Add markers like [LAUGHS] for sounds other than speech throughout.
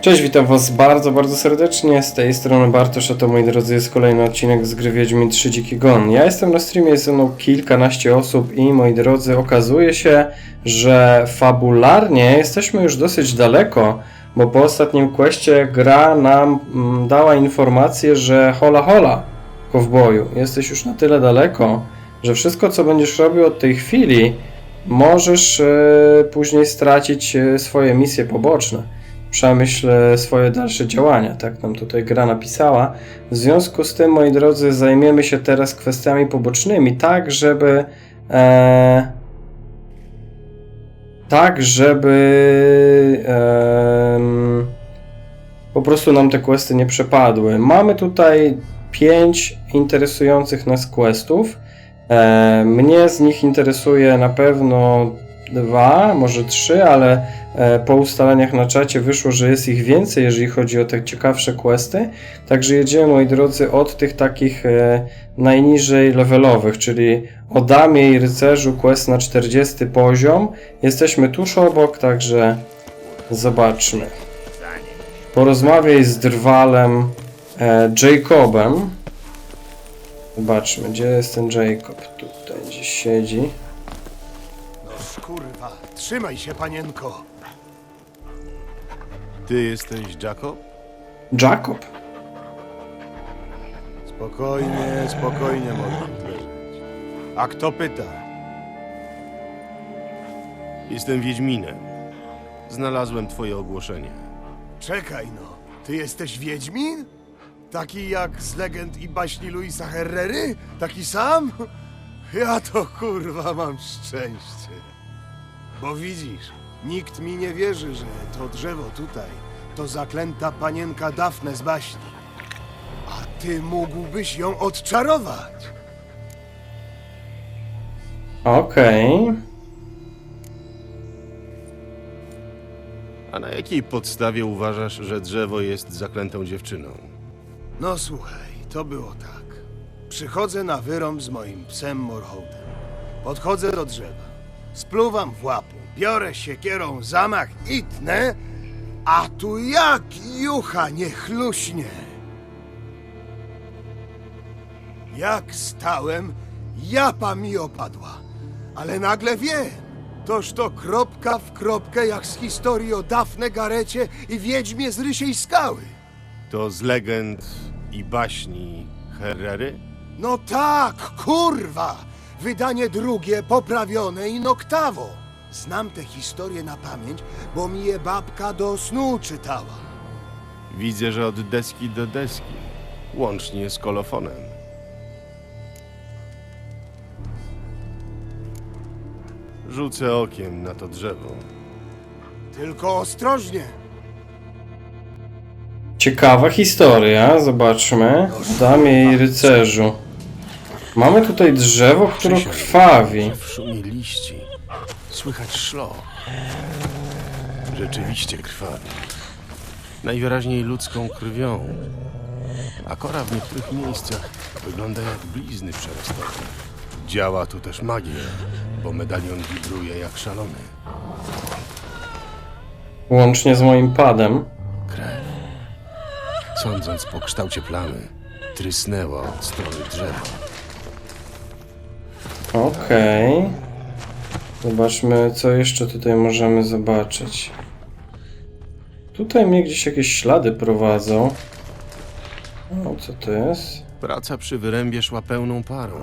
Cześć, witam was bardzo, bardzo serdecznie. Z tej strony Bartosz, a to moi drodzy jest kolejny odcinek z gry Wiedźmin 3 Dziki Gon. Ja jestem na streamie, jest ze mną kilkanaście osób i moi drodzy, okazuje się, że fabularnie jesteśmy już dosyć daleko, bo po ostatnim questie gra nam mm, dała informację, że hola hola, kowboju, jesteś już na tyle daleko, że wszystko co będziesz robił od tej chwili, możesz e, później stracić e, swoje misje poboczne przemyśl e, swoje dalsze działania, tak nam tutaj gra napisała. W związku z tym, moi drodzy, zajmiemy się teraz kwestiami pobocznymi, tak żeby e, tak żeby po prostu nam te questy nie przepadły. Mamy tutaj pięć interesujących nas questów. E, mnie z nich interesuje na pewno dwa, może trzy, ale e, po ustaleniach na czacie wyszło, że jest ich więcej, jeżeli chodzi o te ciekawsze questy. Także jedziemy, moi drodzy, od tych takich e, najniżej levelowych, czyli o damie i rycerzu quest na 40 poziom. Jesteśmy tuż obok, także zobaczmy. Porozmawiaj z drwalem e, Jacobem. Zobaczmy, gdzie jest ten Jacob? Tutaj gdzieś siedzi. Trzymaj się, panienko. Ty jesteś Jacob? Jacob? Spokojnie, spokojnie mogę leżeć. A kto pyta? Jestem Wiedźminem. Znalazłem twoje ogłoszenie. Czekaj no, ty jesteś Wiedźmin? Taki jak z legend i baśni Luisa Herrery? Taki sam? Ja to kurwa mam szczęście. Bo widzisz, nikt mi nie wierzy, że to drzewo tutaj to zaklęta panienka Dafne z baśni. A ty mógłbyś ją odczarować. Okej. A na jakiej podstawie uważasz, że drzewo jest zaklętą dziewczyną? No słuchaj, to było tak. Przychodzę na wyrąb z moim psem Morhołdem. Podchodzę do drzewa. Spluwam w łapu, biorę siekierą zamach i tnę, a tu jak jucha nie chluśnie. Jak stałem, japa mi opadła. Ale nagle wiem, toż to kropka w kropkę jak z historii o Dafne Garecie i Wiedźmie z Rysiej Skały. To z legend i baśni Herrery? No tak, kurwa! Wydanie drugie, poprawione i noktawo. Znam tę historię na pamięć, bo mi je babka do snu czytała. Widzę, że od deski do deski, łącznie z kolofonem. Rzucę okiem na to drzewo. Tylko ostrożnie. Ciekawa historia, zobaczmy. Damie i rycerzu. Mamy tutaj drzewo, które krwawi. W szumie liści słychać szlo. Rzeczywiście krwawi. Najwyraźniej ludzką krwią. A kora w niektórych miejscach wygląda jak blizny przerostowe. Działa tu też magia, bo medalion wibruje jak szalony. Łącznie z moim padem. Krew. Sądząc po kształcie plamy, trysnęła od strony drzewa. Okej. Zobaczmy, co jeszcze tutaj możemy zobaczyć. Tutaj mnie gdzieś jakieś ślady prowadzą. O, co to jest? Praca przy wyrębie szła pełną parą.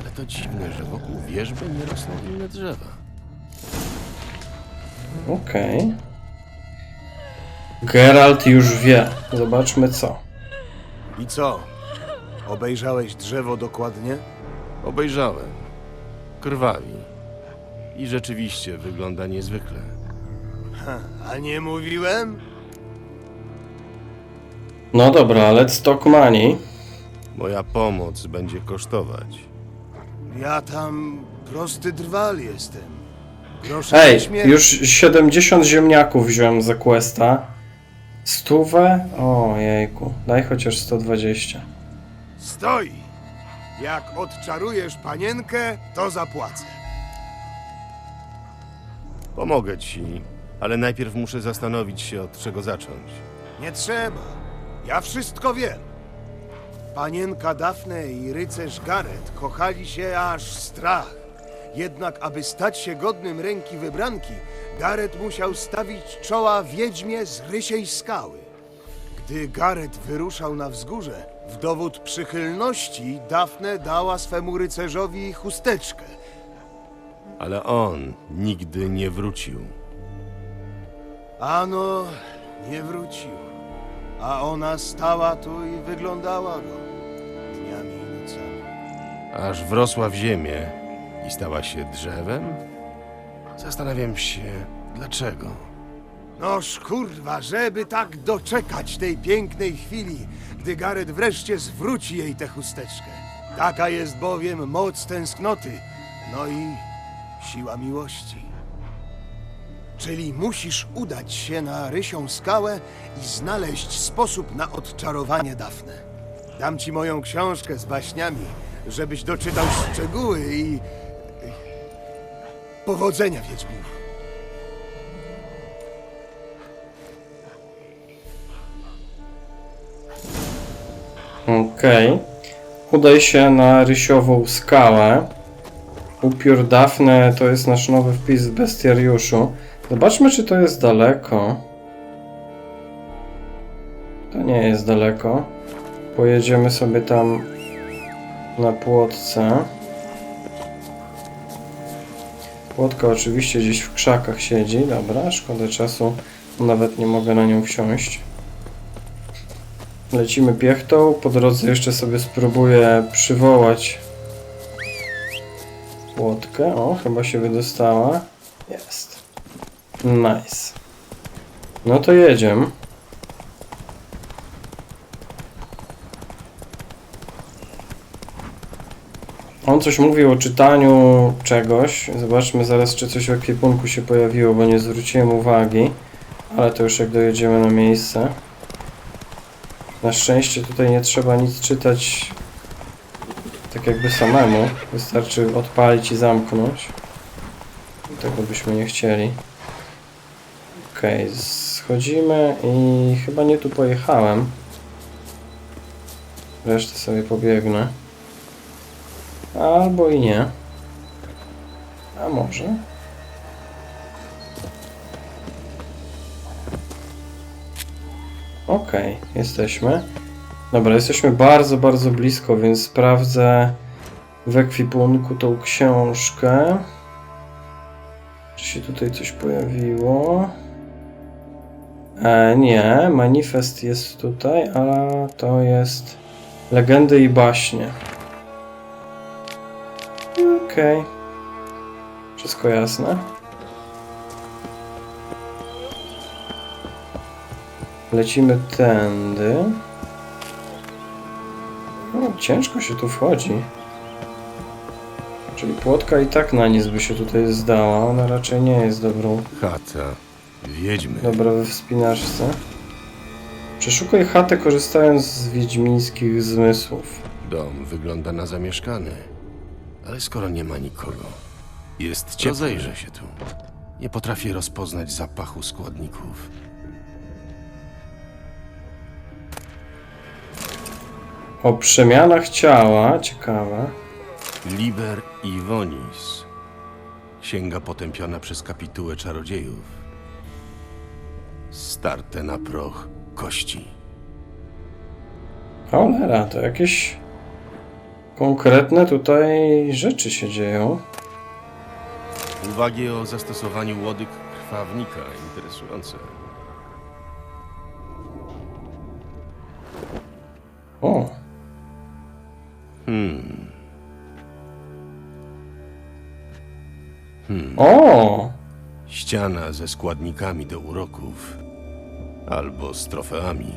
Ale to dziwne, że wokół wierzby nie rosną inne drzewa. Okej. Geralt już wie. Zobaczmy co. I co? Obejrzałeś drzewo dokładnie? Obejrzałem. Krwawi. I rzeczywiście wygląda niezwykle. A nie mówiłem? No dobra, let's talk money. Moja pomoc będzie kosztować. Ja tam prosty drwal jestem. Proszę Ej, już 70 ziemniaków wziąłem za questa. Stówę? O jejku, daj chociaż 120. Stoi! Jak odczarujesz panienkę, to zapłacę. Pomogę ci, Ale najpierw muszę zastanowić się, od czego zacząć. Nie trzeba. Ja wszystko wiem. Panienka Dafne i rycerz Gareth kochali się aż strach. Jednak, aby stać się godnym ręki wybranki, Gareth musiał stawić czoła wiedźmie z rysiej skały. Gdy Gareth wyruszał na wzgórze, w dowód przychylności Dafne dała swemu rycerzowi chusteczkę. Ale on nigdy nie wrócił. Ano, nie wrócił. A ona stała tu i wyglądała go dniami i nocami. Aż wrosła w ziemię i stała się drzewem? Zastanawiam się, dlaczego. Noż kurwa, żeby tak doczekać tej pięknej chwili, gdy Gareth wreszcie zwróci jej tę chusteczkę. Taka jest bowiem moc tęsknoty, no i siła miłości. Czyli musisz udać się na rysią skałę i znaleźć sposób na odczarowanie Dafne. Dam ci moją książkę z baśniami, żebyś doczytał szczegóły i... Powodzenia, Wiedźminie. Okej. Udaj się na rysiową skałę. Upiór Dafne to jest nasz nowy wpis w bestiariuszu. Zobaczmy, czy to jest daleko. To nie jest daleko. Pojedziemy sobie tam na płotce. Płotka oczywiście gdzieś w krzakach siedzi. Dobra, szkoda czasu. Nawet nie mogę na nią wsiąść. Lecimy piechtą. Po drodze jeszcze sobie spróbuję przywołać łódkę. O, chyba się wydostała. Jest. Nice. No to jedziemy. On coś mówił o czytaniu czegoś. Zobaczmy zaraz, czy coś w ekwipunku się pojawiło, bo nie zwróciłem uwagi. Ale to już jak dojedziemy na miejsce. Na szczęście tutaj nie trzeba nic czytać tak jakby samemu. Wystarczy odpalić i zamknąć. Tego byśmy nie chcieli. Okej, schodzimy i chyba nie tu pojechałem. Resztę sobie pobiegnę. Albo i nie. A może? Okej, jesteśmy. Dobra, jesteśmy bardzo, bardzo blisko, więc sprawdzę w ekwipunku tą książkę. Czy się tutaj coś pojawiło? E, nie, manifest jest tutaj, a to jest legendy i baśnie. Okej. Wszystko jasne. Lecimy tędy. O, ciężko się tu wchodzi. Czyli płotka i tak na nic by się tutaj zdała. Ona raczej nie jest dobrą, Chata. Wiedźmy. dobra we wspinaczce. Przeszukaj chatę korzystając z wiedźmińskich zmysłów. Dom wygląda na zamieszkany. Ale skoro nie ma nikogo, jest ciepło. Rozejrzę się tu. Nie potrafię rozpoznać zapachu składników. O przemianach ciała, ciekawe. Liber Ivonis. Księga potępiona przez kapitułę czarodziejów. Starte na proch kości. Cholera, to jakieś konkretne tutaj rzeczy się dzieją. Uwagi o zastosowaniu łodyg krwawnika. Interesujące. Ściana ze składnikami do uroków. Albo z trofeami.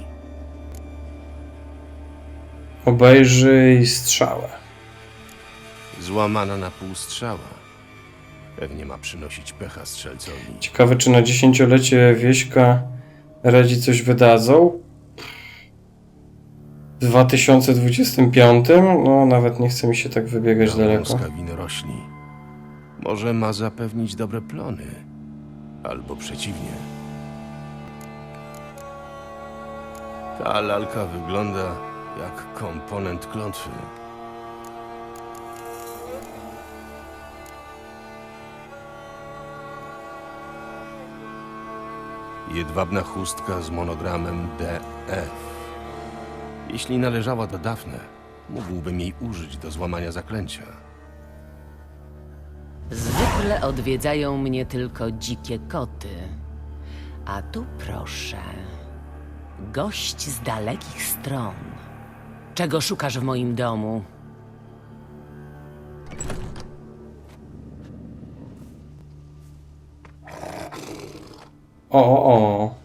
obejrzyj strzałę. Złamana na pół strzała. Pewnie ma przynosić pecha strzelcowi. Ciekawe, czy na dziesięciolecie wieśka radzi coś wydadzą? W 2025? No, nawet nie chce mi się tak wybiegać daleko. Winorośli. Może ma zapewnić dobre plony. Albo przeciwnie. Ta lalka wygląda jak komponent klątwy. Jedwabna chustka z monogramem DF. Jeśli należała do Dafne, mógłbym jej użyć do złamania zaklęcia. Zwykle odwiedzają mnie tylko dzikie koty. A tu proszę. Gość z dalekich stron. Czego szukasz w moim domu? O, o, o.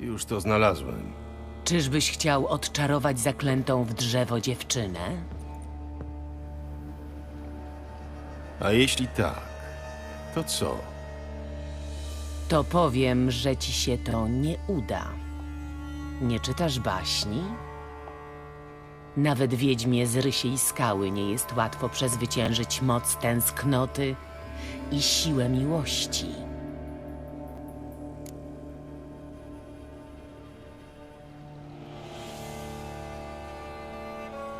Już to znalazłem. Czyżbyś chciał odczarować zaklętą w drzewo dziewczynę? A jeśli tak, to co? To powiem, że ci się to nie uda. Nie czytasz baśni? Nawet wiedźmie z rysiej skały nie jest łatwo przezwyciężyć moc tęsknoty i siłę miłości.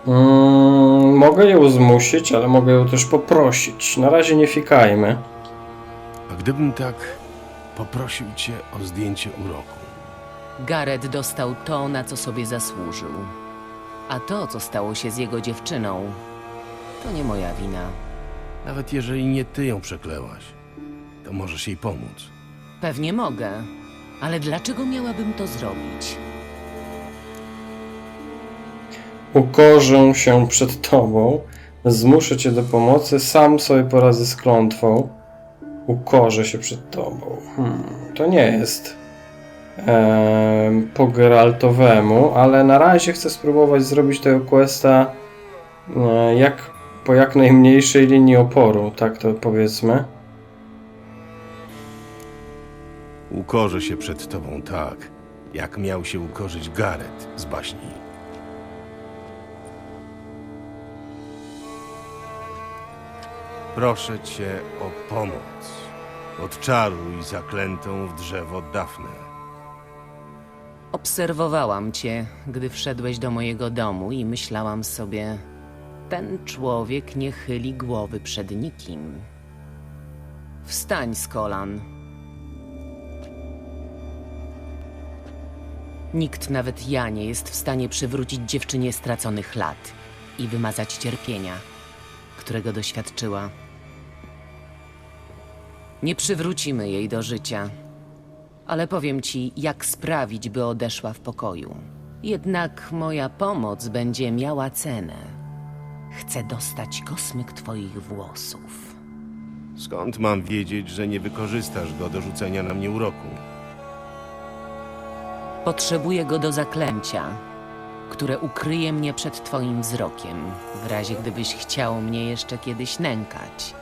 Mm, mogę ją zmusić, ale mogę ją też poprosić. Na razie nie fikajmy. Gdybym tak poprosił cię o zdjęcie uroku? Gareth dostał to, na co sobie zasłużył. A to, co stało się z jego dziewczyną, to nie moja wina. Nawet jeżeli nie ty ją przeklełaś, to możesz jej pomóc. Pewnie mogę, ale dlaczego miałabym to zrobić? Ukorzę się przed tobą, zmuszę cię do pomocy, sam sobie poradzę z klątwą. Ukorzę się przed tobą. Hmm, to nie jest em, po Geraltowemu, ale na razie chcę spróbować zrobić tego questa e, jak, po jak najmniejszej linii oporu, tak to powiedzmy. Ukorzę się przed tobą tak, jak miał się ukorzyć Gareth z baśni. Proszę cię o pomoc. Odczaruj zaklętą w drzewo Dafne. Obserwowałam cię, gdy wszedłeś do mojego domu i myślałam sobie: ten człowiek nie chyli głowy przed nikim. Wstań z kolan. Nikt, nawet ja, nie jest w stanie przywrócić dziewczynie straconych lat i wymazać cierpienia, którego doświadczyła. Nie przywrócimy jej do życia, ale powiem ci, jak sprawić, by odeszła w pokoju. Jednak moja pomoc będzie miała cenę. Chcę dostać kosmyk twoich włosów. Skąd mam wiedzieć, że nie wykorzystasz go do rzucenia na mnie uroku? Potrzebuję go do zaklęcia, które ukryje mnie przed twoim wzrokiem, w razie gdybyś chciał mnie jeszcze kiedyś nękać.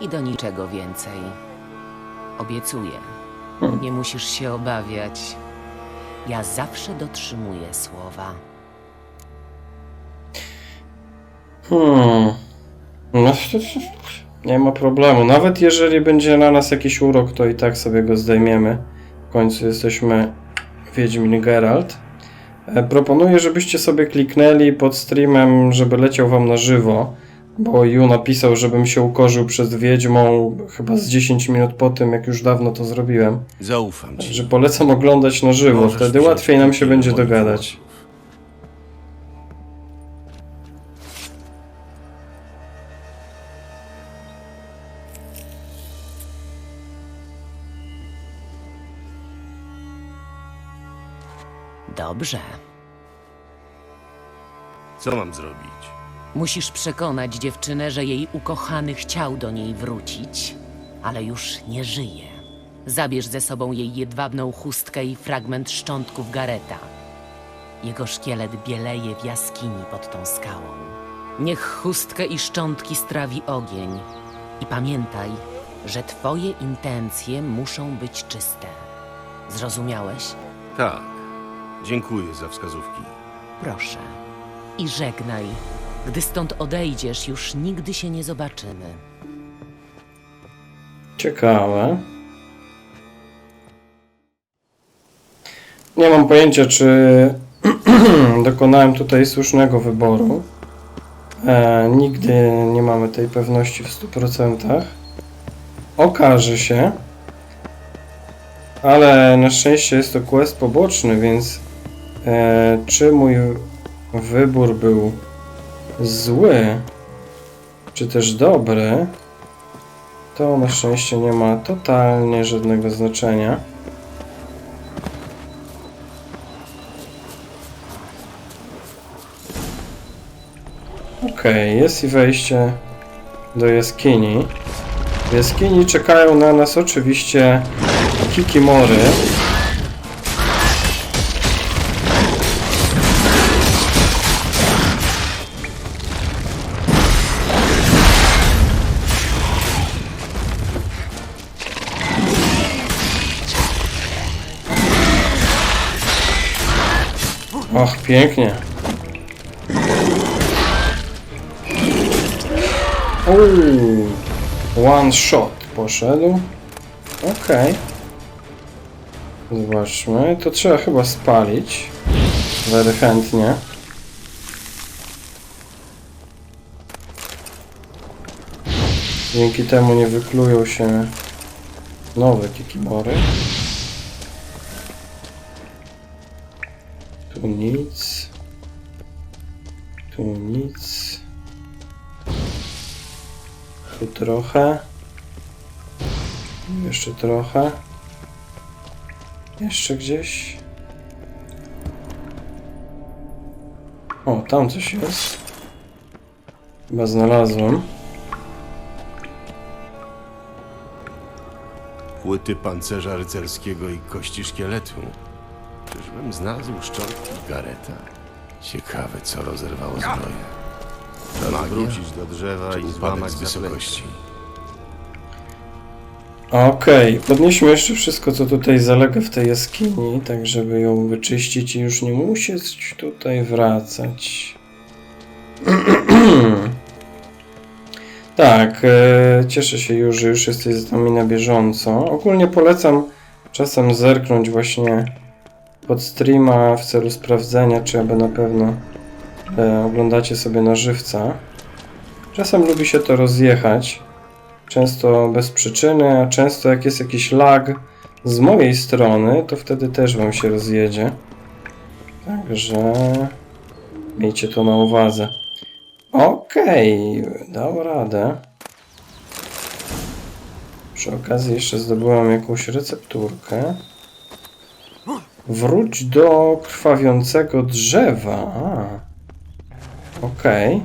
I do niczego więcej. Obiecuję. Nie musisz się obawiać. Ja zawsze dotrzymuję słowa. Hmm. No, [LAUGHS] nie ma problemu. Nawet jeżeli będzie na nas jakiś urok, to i tak sobie go zdejmiemy. W końcu jesteśmy Wiedźmin Geralt. E, Proponuję, żebyście sobie kliknęli pod streamem, żeby leciał wam na żywo, bo Ju napisał, żebym się ukorzył przed Wiedźmą chyba z 10 minut po tym, jak już dawno to zrobiłem. Zaufam ci. Że polecam oglądać na żywo, Możesz wtedy łatwiej nam się będzie dogadać. Dobrze. Co mam zrobić? Musisz przekonać dziewczynę, że jej ukochany chciał do niej wrócić, ale już nie żyje. Zabierz ze sobą jej jedwabną chustkę i fragment szczątków Gareta. Jego szkielet bieleje w jaskini pod tą skałą. Niech chustkę i szczątki strawi ogień. I pamiętaj, że twoje intencje muszą być czyste. Zrozumiałeś? Tak. Dziękuję za wskazówki. Proszę. I żegnaj. Gdy stąd odejdziesz, już nigdy się nie zobaczymy. Ciekawe. Nie mam pojęcia, czy [CLEARS THROAT] dokonałem tutaj słusznego wyboru. E, nigdy nie mamy tej pewności w 100%. Okaże się. Ale na szczęście jest to quest poboczny, więc e, czy mój wybór był zły, czy też dobry, to na szczęście nie ma totalnie żadnego znaczenia. Okej, jest i wejście do jaskini. W jaskini czekają na nas oczywiście kikimory. Och, pięknie. Uuu, one shot poszedł. Okej. Zobaczmy. To trzeba chyba spalić. Very chętnie. Dzięki temu nie wyklują się nowe kikimory. Tu nic. Tu nic. Tu trochę. Jeszcze trochę. Jeszcze gdzieś. O, tam coś jest. Chyba znalazłem. Płyty pancerza rycerskiego i kości szkieletu. Czyżbym znalazł szczątki Gareta? Ciekawe, co rozerwało zbroję. Czas wrócić do drzewa i złamać z wysokości. Okej, podnieśmy jeszcze wszystko, co tutaj zalega w tej jaskini, tak żeby ją wyczyścić i już nie musieć tutaj wracać. [CLEARS THROAT] tak, e, cieszę się już, że już jesteś z nami na bieżąco. Ogólnie polecam czasem zerknąć właśnie pod streama w celu sprawdzenia, czy aby na pewno e, oglądacie sobie na żywca. Czasem lubi się to rozjechać. Często bez przyczyny, a często jak jest jakiś lag z mojej strony, to wtedy też wam się rozjedzie. Także miejcie to na uwadze. Okej, dał radę. Przy okazji jeszcze zdobyłam jakąś recepturkę. Wróć do krwawiącego drzewa. Okej.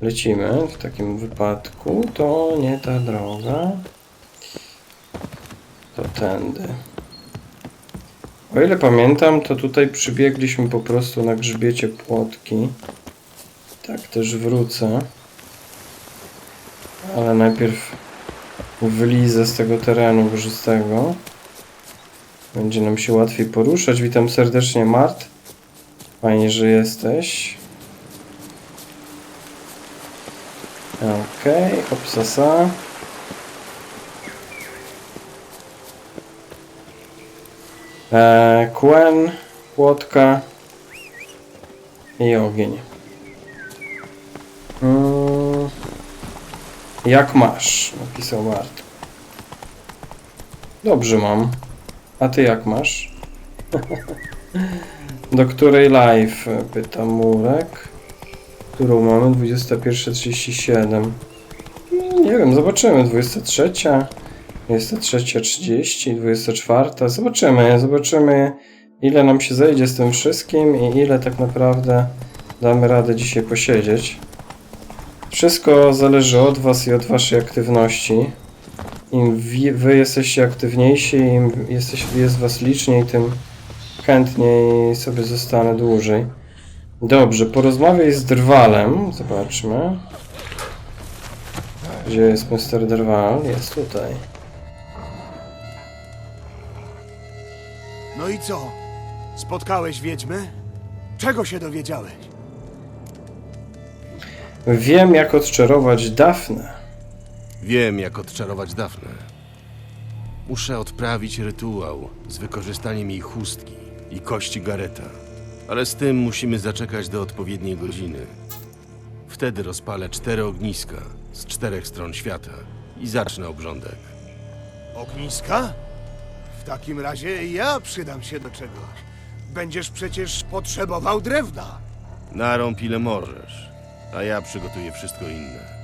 Lecimy. W takim wypadku to nie ta droga. To tędy. O ile pamiętam, to tutaj przybiegliśmy po prostu na grzbiecie płotki. Tak też wrócę. Ale najpierw wylizę z tego terenu górzystego. Będzie nam się łatwiej poruszać. Witam serdecznie, Mart. Fajnie, że jesteś. Okej, okay, hopsasa. Eee, płotka i ogień. Mm, jak masz? Napisał Mart. Dobrze mam. A ty jak masz? Do której live? Pyta Murek. Którą mamy? 21.37. Nie wiem, zobaczymy. 23. 23.30, 24. Zobaczymy, zobaczymy ile nam się zejdzie z tym wszystkim i ile tak naprawdę damy radę dzisiaj posiedzieć. Wszystko zależy od Was i od Waszej aktywności. Im Wy jesteście aktywniejsi, im jesteś, jest Was liczniej, tym chętniej sobie zostanę dłużej. Dobrze, porozmawiaj z Drwalem. Zobaczmy. Gdzie jest Mr. Drwal? Jest tutaj. No i co? Spotkałeś wiedźmy? Czego się dowiedziałeś? Wiem, jak odczarować Dafnę. Wiem, jak odczarować Dafnę. Muszę odprawić rytuał z wykorzystaniem jej chustki i kości Gareta. Ale z tym musimy zaczekać do odpowiedniej godziny. Wtedy rozpalę cztery ogniska z czterech stron świata i zacznę obrządek. Ogniska? W takim razie ja przydam się do czegoś. Będziesz przecież potrzebował drewna. Narąb ile możesz, a ja przygotuję wszystko inne.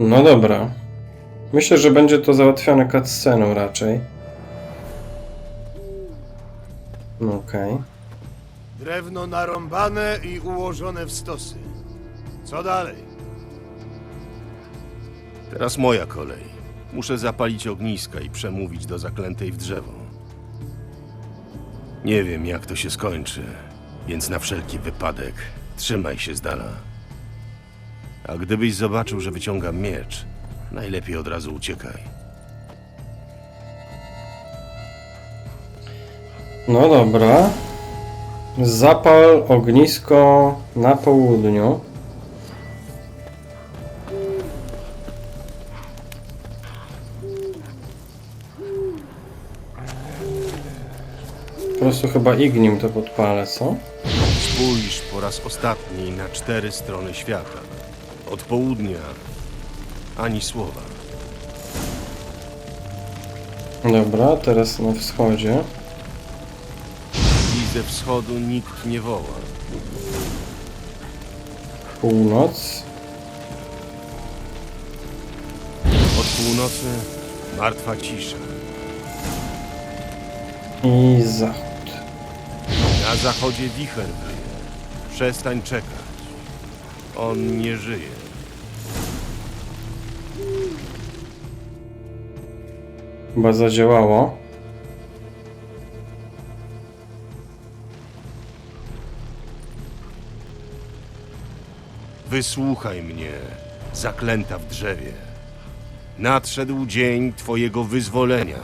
No dobra. Myślę, że będzie to załatwione cutsceną raczej. Okej. Drewno narąbane i ułożone w stosy. Co dalej? Teraz moja kolej. Muszę zapalić ogniska i przemówić do zaklętej w drzewo. Nie wiem, jak to się skończy, więc na wszelki wypadek trzymaj się z dala. A gdybyś zobaczył, że wyciągam miecz, najlepiej od razu uciekaj. No dobra. Zapal ognisko na południu. Po prostu chyba ignim to podpalę, co? Spójrz po raz ostatni na cztery strony świata. Od południa ani słowa. Dobra, teraz na wschodzie. I ze wschodu nikt nie woła. Północ. Od północy martwa cisza. I zachód. Na zachodzie wicher wyje. Przestań czekać. On nie żyje. Chyba zadziałało. Wysłuchaj mnie, zaklęta w drzewie. Nadszedł dzień twojego wyzwolenia.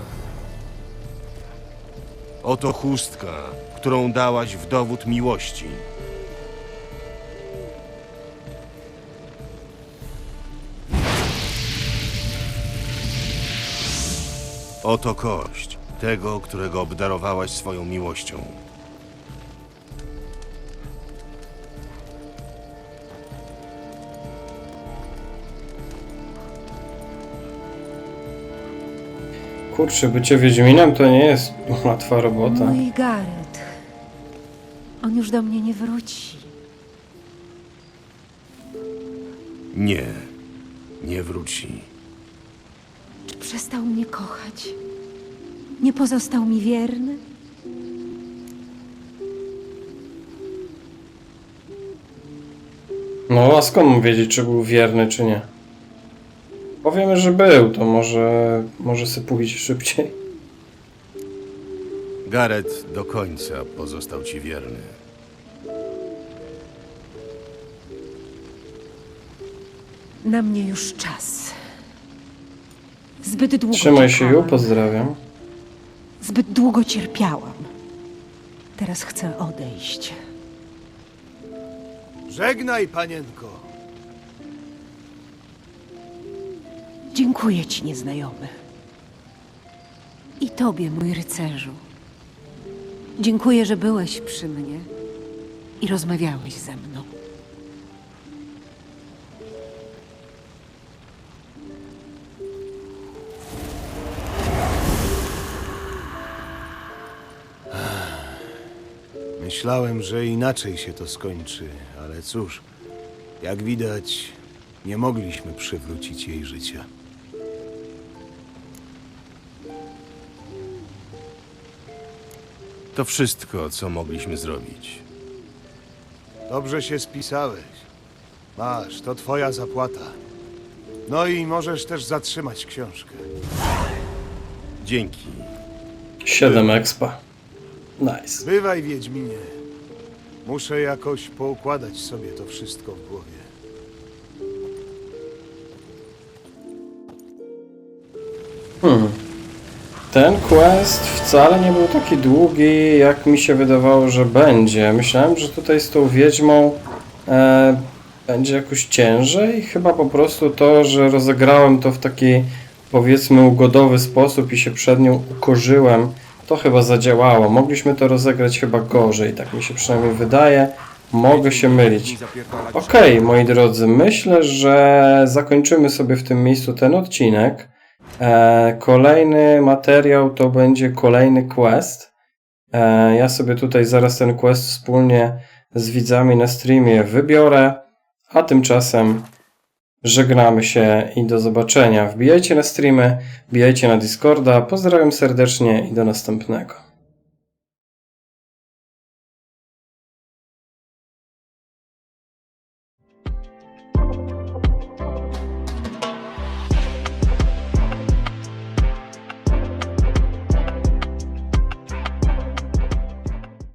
Oto chustka, którą dałaś w dowód miłości. Oto kość tego, którego obdarowałaś swoją miłością. Kurczę, bycie Wiedźminem to nie jest łatwa robota. Mój Gareth. On już do mnie nie wróci. Nie, nie wróci. Przestał mnie kochać? Nie pozostał mi wierny? No a skąd mam wiedzieć, czy był wierny, czy nie? Powiemy, że był, to może, może sobie pójść szybciej. Gareth do końca pozostał ci wierny. Na mnie już czas. Zbyt długo Trzymaj się, Ju, czekałam. pozdrawiam. Zbyt długo cierpiałam. Teraz chcę odejść. Żegnaj, panienko. Dziękuję ci, nieznajomy. I tobie, mój rycerzu. Dziękuję, że byłeś przy mnie i rozmawiałeś ze mną. Myślałem, że inaczej się to skończy, ale cóż, jak widać, nie mogliśmy przywrócić jej życia. To wszystko, co mogliśmy zrobić. Dobrze się spisałeś. Masz, to twoja zapłata. No i możesz też zatrzymać książkę. Dzięki. 7 expa. Nice. Bywaj, Wiedźminie. Muszę jakoś poukładać sobie to wszystko w głowie. Ten quest wcale nie był taki długi, jak mi się wydawało, że będzie. Myślałem, że tutaj z tą wiedźmą e, będzie jakoś ciężej. Chyba po prostu to, że rozegrałem to w taki powiedzmy ugodowy sposób i się przed nią ukorzyłem, to chyba zadziałało. Mogliśmy to rozegrać chyba gorzej, tak mi się przynajmniej wydaje. Mogę się mylić. Okej, moi drodzy, myślę, że zakończymy sobie w tym miejscu ten odcinek. E, kolejny materiał to będzie kolejny quest. E, ja sobie tutaj zaraz ten quest wspólnie z widzami na streamie wybiorę, a tymczasem żegnamy się i do zobaczenia. Wbijajcie na streamy, wbijajcie na Discorda. Pozdrawiam serdecznie i do następnego.